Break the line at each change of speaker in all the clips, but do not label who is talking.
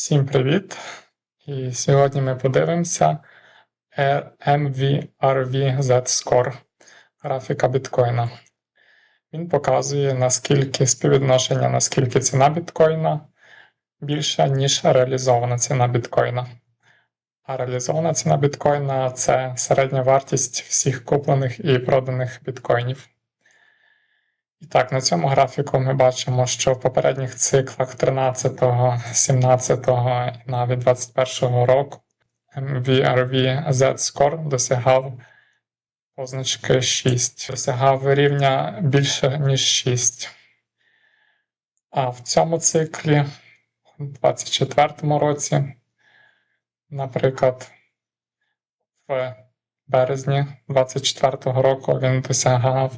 Всім привіт! І сьогодні ми подивимося MVRV Z-Score графіка біткоїна. Він показує, наскільки співвідношення, наскільки ціна біткоїна більша, ніж реалізована ціна біткоїна. А реалізована ціна біткоїна це середня вартість всіх куплених і проданих біткоїнів. Так, на цьому графіку ми бачимо, що в попередніх циклах 13, 17 і навіть 21 року MVRV Z-Score досягав позначки 6, досягав рівня більше, ніж 6. А в цьому циклі, у 24 році, наприклад, в березні 24 року він досягав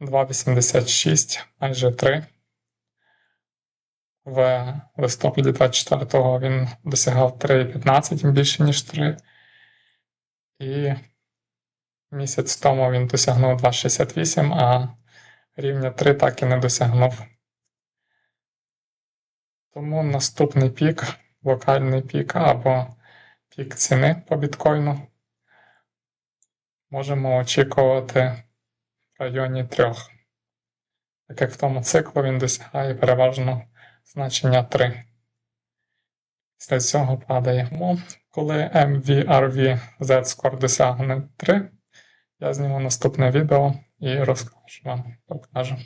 2,86, майже 3. В листопаді 24-го він досягав 3,15 більше, ніж 3. І місяць тому він досягнув 2,68, а рівня 3 так і не досягнув. Тому наступний пік, локальний пік або пік ціни по біткоїну можемо очікувати районі 3. Так як в тому циклу він досягає переважно значення 3. Після цього падає. Тому, коли MVRV Z-Score досягне 3, я зніму наступне відео і розкажу вам, покажу.